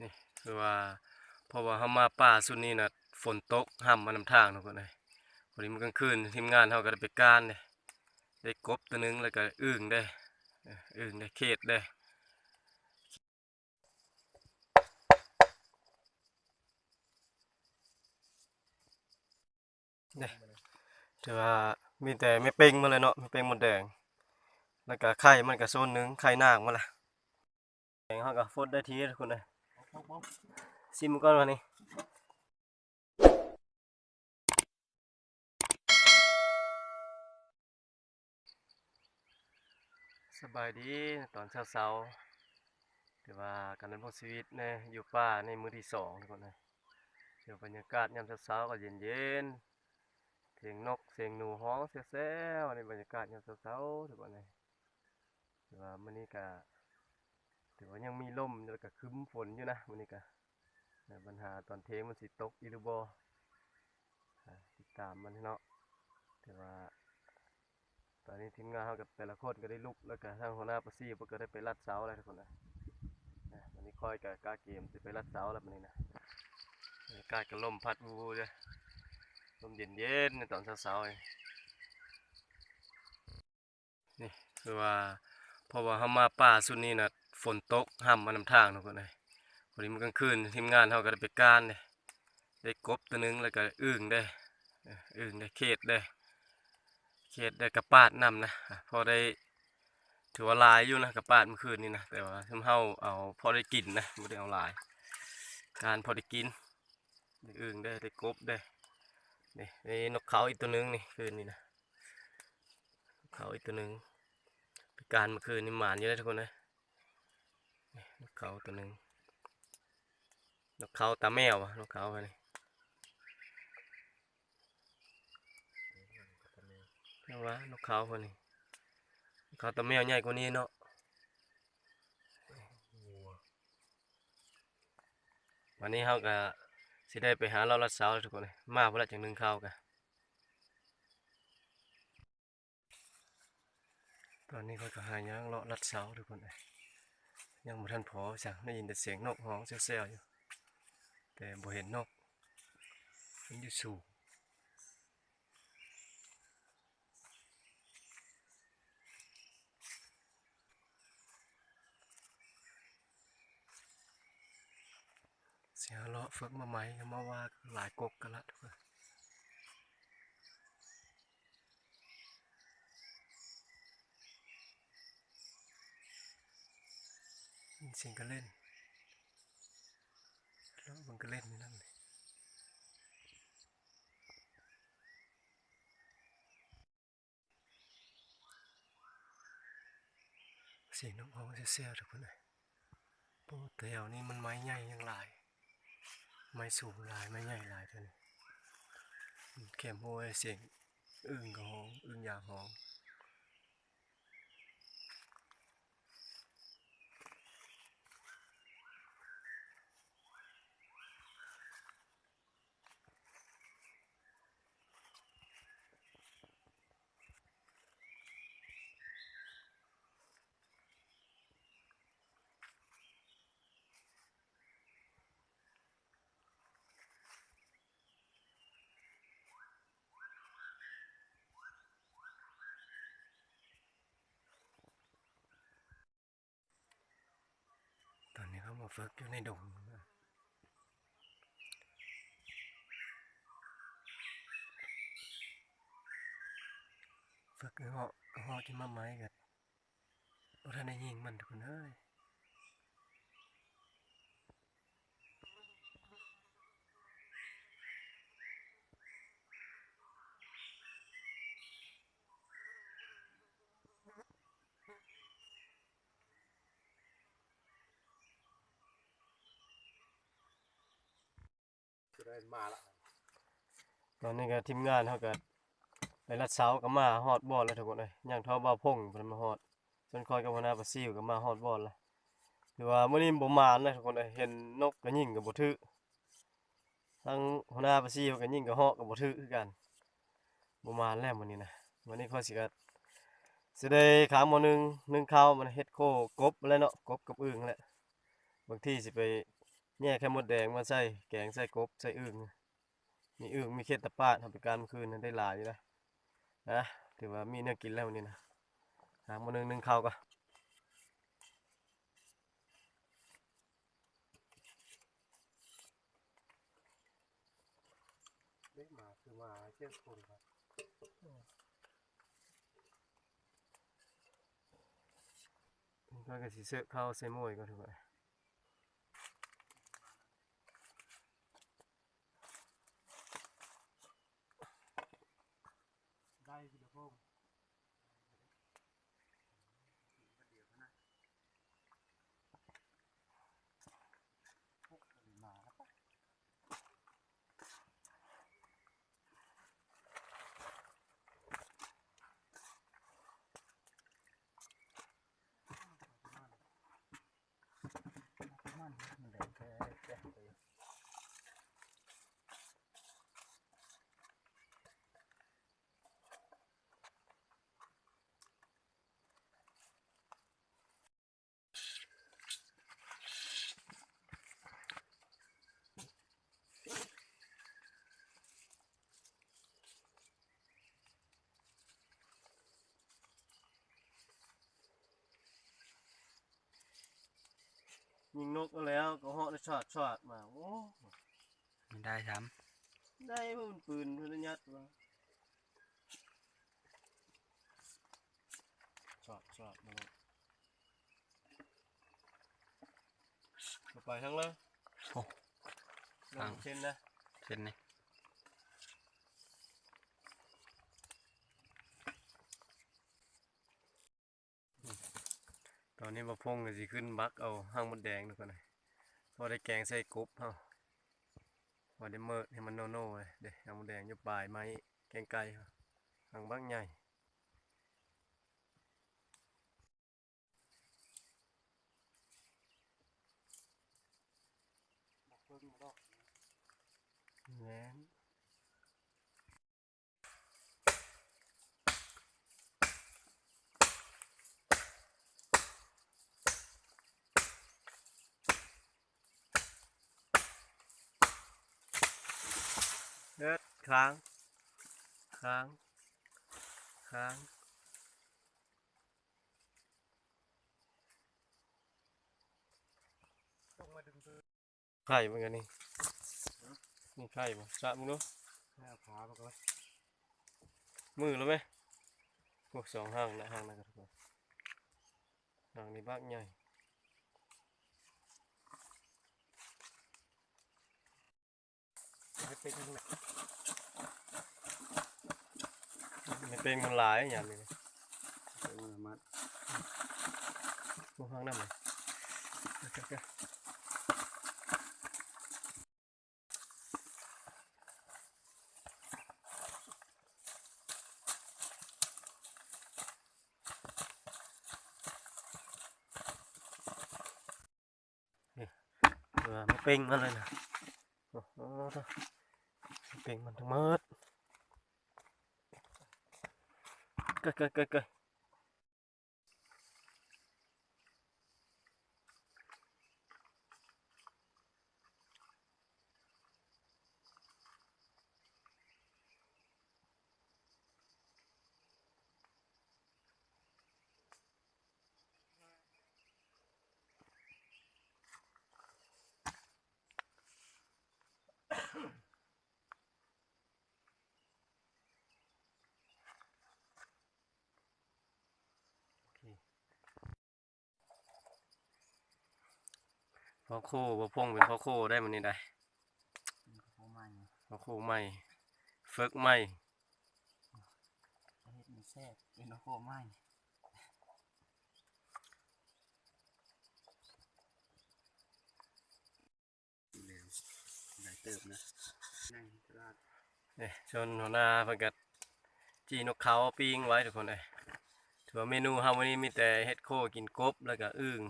นี่คือว่าเพราะว่าเฮามาป่าสุดนี้น่ะฝนตกห้ำมานำทางทุกคนเลยพอดีมันกลางคืนทีมงานเฮาก็ได้ไปการเด้ได้กบตัวหนึงแล้วก็อึ่งได้อึ่งได้เขตได้เนี่ถือว่ามีแต่ไม่เป่งมาเลยเนาะไม่เป่งหมดแดง แล้วก็ไข่มันก็โซนหนึงไข่นางมาละแดงเฮาก็ฟดได้ทีทุกคนเลย ซิมก่อนวันนี้สบายดีตอนเช้าๆถือว่าการดำรงชีวิตในอยู่ป่าในมือที่สองทุกคนเลยเดี๋ยวบรรยากาศยามเช้าๆก็เย็นๆเสียงนกเสียงหนูฮ้องแซ่วๆในบรรยากาศยามเช้าๆทุกคนเลยถือว่ามื้อนี้ก็ ถือว่ายังมีลมแล้วก็คึ้มฝนอยู่นะมื้อนี้ก็ปัญหาตอนเทมันสิตกอีรือบ่อ่าติดตามมันให้เนาะแต่ว่า ตอนนี้ทีมงานเขากับแต่ละคนก็ได้ลุกแล้วก็ทางหัวหน้าประซี่เพิ่นก็ได้ไปรัดเสาอะไรทุกคนนะนะวันนี้คอยกับกาเกมสิไปรัดเสาแล้ววันนี้นะบรรยากาศก็ลมพัดวูๆเลยลมเย็นๆในตอนเช้าๆนี่นี่คือว่าเพราะว่าเฮามาป่าสุดนี้นะ ฝนตกห้ำมานำทางทุกคนเลยพอดีมันกลางคืนทีมงานเขาก็ได้ไปการเด้ได้กบตัวหนึงแล้วก็อึ่งได้อึ่งได้เขตได้เขตได้กระปาดนำนะพอได้ถือว่าลายอยู่นะกระปาดเมื่อคืนนี้นะแต่ว่าทำเฮาเอาพอได้กินนะไม่ได้เอาลาย การพอได้กินได้อึ่งได้ได้กบได้นี่นี่นกเขาอีกตัวหนึงนี่คืนนี้นะเขาอีกตัวหนึงการเมื่อคืนนี่หมานอยู่ได้ทุกคนนะ นี่นกเขาตัวหนึงนกเขาตาแมวอะนกเขาไปนี่เรียกว่านกเขาคนนี้นกเขาตาแมวใหญ่กว่านี้เนาะวันนี้เขาก็สิได้ไปหาเราลัดเสาแล้วทุกคนเลยมาเพื่อจังหนึ่งข้าวกันตอนนี้เขาก็หายังเลาะลัดเสาทุกคนเลย ยังบ่ทันพอสั่งได้ยินแต่เสียงนกฮ้องเซี่ยวๆอยู่ แต่บ่เห็นนกมันอยู่สูงเสียเลาะฝึกมาไหมมาว่าหลายกกกันละทุกคน เสียงก็เล่น แล้วมันก็เล่นนั่นเลยเสียงน้องเสียๆทุกคนเลยโอ้แถวนี้มันไม้ใหญ่ยังหลาย ไม้สูงหลายไม้ใหญ่หลายตัวนี้เข็มโห้ยเสียงอึ่งก็ฮ้องอึ่งยางฮ้อง มาฝึกอยู่ในดงฝึกเหาะเหาะที่มาไม้กันเราทันได้ยิงมันทุกคนเอ้ยต อนนี้ก็ทีมงานเขาก็ไปรัดเสาก็มาฮอดบอลแล้วทุกคนเลยย่างเท่าบ่าวพงเพิ่นมาฮอดส่วนคอยกับหัวหน้าปลาซิวก็มาฮอดบอลละหรือว่ามื้อนี้บ่มานเลยทุกคนเลยเห็นนกก็ยิงก็บ่ถึกทั้งหัวหน้าปลาซิวก็ยิงก็ฮอกก็บ่ถึกคือกันบ่มานแล้วมื้อนี้นะวันนี้ข้อยสิก็สิได้ขาหมอหนึงนึ่งข้าวมันเฮ็ดโคกบแล้วเนาะกบกับอึ่งแหละบางทีสิไปแยกไข่มดแดงมาใส่แกงใส่กบใส่อึ่ง มีอึ่งมีเข็ดตะปาดทำไปการเมื่อคืนนั้นได้หลายอยู่นะนะถือว่ามีเนื้อกินแล้ววันนี้นะหางมาหนึ่งหนึ่งข้าวก็ได้มาคือมาเชื่อคงครับก็กระสิเสื้อข้าวใส่หมวยก็ถือว่า ได้พี่ละพงมาแล้วปะมันมันเด็กแค่แค่ไป ยิงนกก็แล้วก็เหาะได้ชอดชอดมาโอ้ไม่ได้ซ้ได้เพราะมันปืนเพื่อนยัดมาชอดชอดมาเลยเอาไปทั้งเลยโอ้ ลงเช่นนะำเช่นนี้ อนนี้มาพงก็สิขึ้นบักเอาห้างมดแดงดูกันหน่อยพอได้แกงใส่กบเฮาพอได้เมิดให้มันโนโน่เลยเด็ห้างมดแดงอยู่ปลายไม้แกงไก่ห้างบักใหญ่เพิ่งมาดอกแหวน เด็ดค้างค้างค้างต้งมาดึงไข่เหมือนกันนี่นี่ไข่ปะสะมึงดูแค่ขามาก่อนมือแล้วไหมพวกสองห้างนะห้างนะครับทุกคนห้างนี้บักใหญ่ ให้ เป็นยังไงไม่เป็นมันหลายอย่างนี้นะเป็นมือมัดพวกห้างนั่นเลยเออไม่เป็นมันเลยนะโอ้โหไม่ เป็นมันทั้งหมดเกยเกยเกย พ่อโคบ่พงเป็นพ่อโคได้มันนี่ได้เขาใหม่พ่อโคใหม่ฝึกใหม่เฮ็ดมันแซ่บเป็นโคใหม่เร็วได้เติบนะนั่งตลาดเนี่ยชนหัวหน้าเพิ่นก็จีนกเขาปิ้งไว้ทุกคนเลยถือว่าเมนูเฮาวันนี้มีแต่เฮ็ดโคกินกบแล้วก็อึ่ง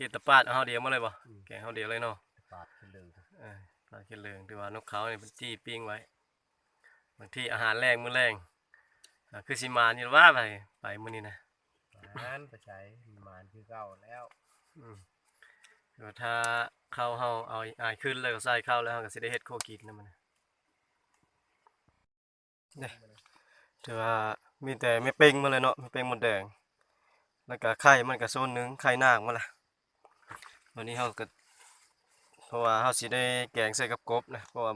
เขียดตะปาดเอาเฮาเดียวมาเลยบ่แกงเฮาเดียวเลยเนาะปาดขึ้นเลยเออปลาเขียดเหลืองถือว่านกเขาเนี่ยเพิ่นจี้ปิ้งไว้บางทีอาหารแรงมื้อแรงอ่าคือสิมานี่ว่าไปไปมื้อนี้นะมานไปใช้มานคือเก่าแล้วอืมแต่ว่าถ้าข้าวเฮาเอาอายขึ้นแล้วก็ใส่ข้าวแล้วเฮาก็สิได้เฮ็ดโคกินนำมันเด้ถือว่ามีแต่ไม่เป่งมาเลยเนาะไม่เป่งหมดแดงแล้วก็ไข่มันก็โซนหนึงไข่นางมาละ วันนี้เขาก็เพราะว่าเขาสิได้แกงใส่กับกบนะเพราะว่า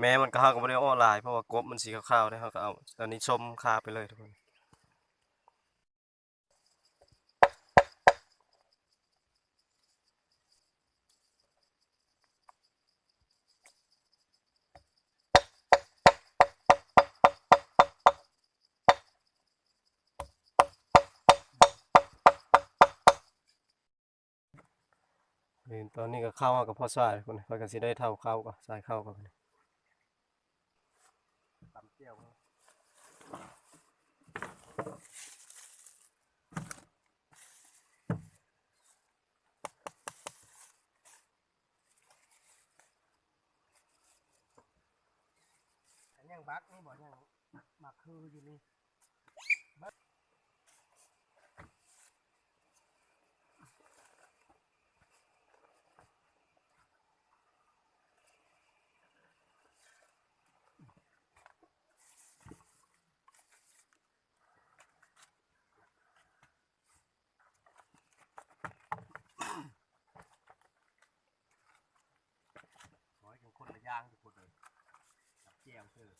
แม้มันก็เขาก็ไม่ได้อ้อลาย เพราะว่ากบมันสีขาวๆได้เขาก็เอาตอนนี้ชมคาไปเลยทุกคน นี่ ตอนนี้ก็เข้ามากับพ่อสายคนเขาก็สิได้เท่าเข้าก็สายเข้าก็คนตำเจียวอันยังบักนี่บ่ยังบักคืออยู่นี่ ขอให้เป็นคนละอย่างทุกคนเลยตำเจียวคือ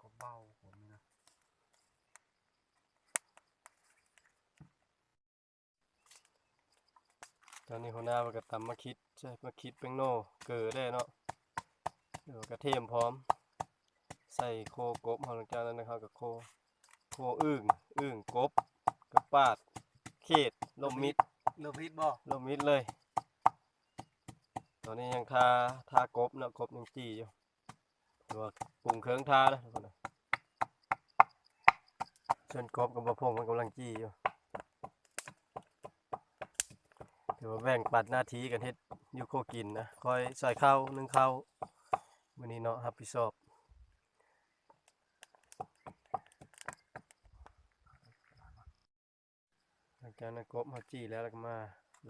ก็เบาผมนี่นะ ต อนนี้หัวหน้ามันก็ตำมาคิดใช่มาคิดเป็นโน่เกิดได้เนาะเดี๋ยวกระเทียมพร้อม ใส่โคกบเอาหลังจากนั้นนะครับกับโคโคอึ่งอึ่งกบกระปาด เขตลมมิดเลิฟฮิตบ่ลมมิดเลย ตอนนี้ยังทาทากบเนาะกบยังจี้อยู่ตัวปรุงเครื่องทานะทุกคนนะส่วนกบกับบะพงมันกำลังจี้อยู่ ถือว่าแบ่งปัดหน้าที่กันเฮ็ดอยูโคกินนะคอยใส่ข้าวนึ่งข้าวันนี้เนาะรับผิดชอบหลังจากนั้นกบมาจี้แล้วแล้วก็มา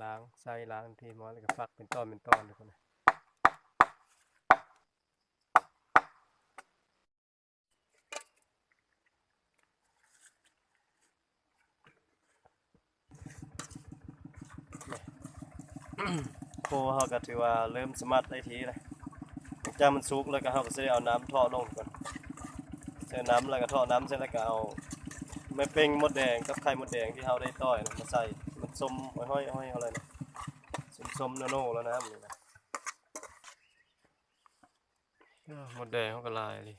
ล้างใส่ล้างทีมอแล้วก็ฟักเป็นตอนเป็นตอนทุกคนนะ โคเฮาก็ถือว่าเริ่มสมัดได้ทีเลยจากมันสุกแล้วก็เฮาก็สิได้เอาน้ำท่อลงก่อนเสร็จน้ำแล้วก็ท่อน้ำเสร็จแล้วก็เอาไม่เป้งมดแดงกับไข่มดแดงที่เฮาได้ต้อยมาใส่มันส้มห้อยๆห้อยอะไรนะส้มๆโน่ๆแล้วนะมันนี่นะมดแดงเขาก็ลายเลย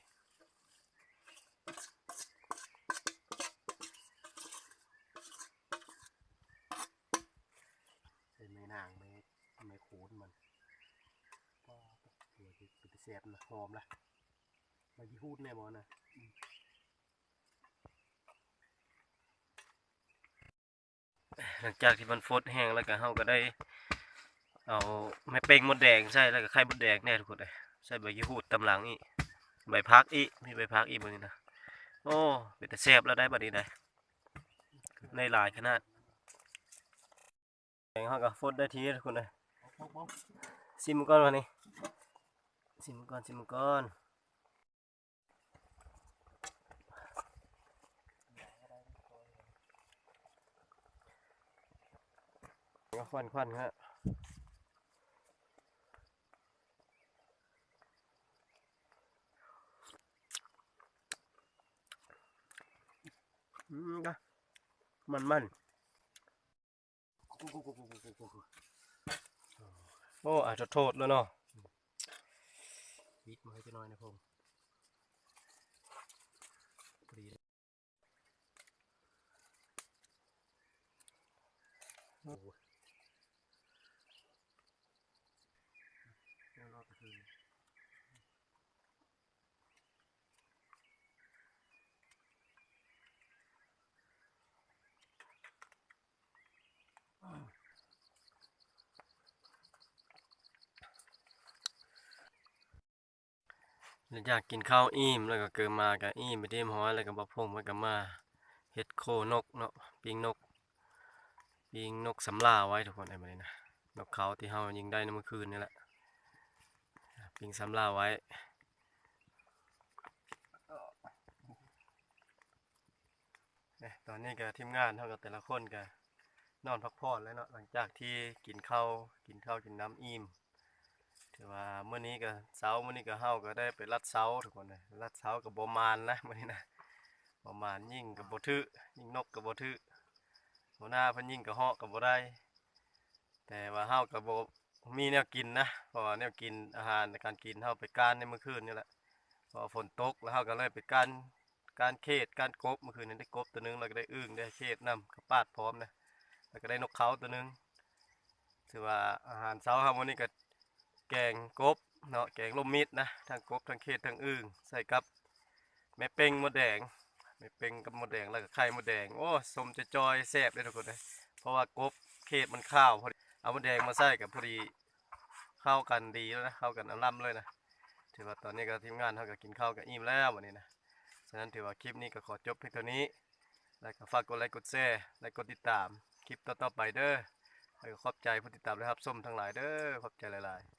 เป็นไม่นางไมู่ดมันก็เดี๋ยวจะเป็นเสียบนะหอมละมายี่หูดแน่บ่นะหลังจากที่มันฟดแห้งแล้วก็เฮาก็ได้ เอาไม่เป้งมดแดงใส่แล้วก็ไข่มดแดงแน่ทุกคนเลยใส่ใบยี่หูดตำหลังอีกใบพักอีกมีใบพักอีกบนนี้นะโอ้เป็นแต่แซ่บแล้วได้บัดนี้ได้ในหลายขนาดแดงเฮาก็ฟดได้ทีทุกคนเลย ซิมก่อนวันนี้ซิมก่อนซิมก่อนก็ควันควันฮะอืมก็มันมัน โอ้อาจจะโทษแล้วเนาะวิดมาให้จะน้อยนะพงพอดีเลยโอ้โหเดี๋ยวรอไปคืน หลังจากกินข้าวอิ่มแล้วก็เกิดมาก็อิ่มไปเที่ห้อยแล้วก็บ่พงมันก็มาเฮ็ดโคนกเนาะปิงนกปิงนกสำลาไว้ทุกคนไอ้มื้อนี้นะนกเขาที่เฮายิงได้ในเมื่อคืนนี่แหละปิงสำลาไว้ตอนนี้ก็ทีมงานเฮากับแต่ละคนก็นอนพักผ่อนแล้วเนาะหลังจากที่กินข้าวกินข้าวกินน้ำอิ่ม ถือว่ามื้อนี้ก็เช้ามื้อนี้ก็เฮาก็ได้ไปลัดเช้าทุกคนเลยลัดเช้าก็บ่มานนะมื้อนี้นะบมานยิ่งก็บ่ทึยิ่งนกก็บ่ทึหัวหน้าพิ่นยิ่งก็เหาะก็บ่ได้ แต่ว่าเฮาก็บ่มีแนวกินนะเพราะว่าแนวกินอาหารในการกินเฮาไปการในเมื้อคืนนี่แหละพราะว่าฝนตกแล้วเฮาก็เลยไปการการเขตการกบเมื่อคืนนี้ได้กบตัวหนึงแล้วก็ได้อึ่งได้เขตนำกระปาดพร้อมนะแล้วก็ได้นกเขาตัวหนึงถือว่าอาหารเช้าเฮามื้อนี้ก็ แกงกบเนาะแกงลมมิดนะทั้งกบทั้งเขตทั้งอึ่งใส่กับแม่เป้งมดแดงแม่เป้งกับมดแดงแล้วก็ไข่มดแดงโอ้สมจะจอยแซ่บเลยทุกคนเลยเพราะว่ากบเขตมันข้าวพอดีเอามดแดงมาใส่กับพอดีเข้ากันดีแล้วนะเข้ากันอร่ำเลยนะถือว่าตอนนี้ก็ทีมงานเขาก็กินข้าวกับอิ่มแล้ววันนี้นะฉะนั้นถือว่าคลิปนี้ก็ขอจบเพียงเท่านี้แล้วก็ฝากกดไลค์กดแชร์และกดติดตามคลิปต่อๆไปเด้อขอบใจผู้ติดตามและรับชมทั้งหลายเด้อขอบใจหลายๆ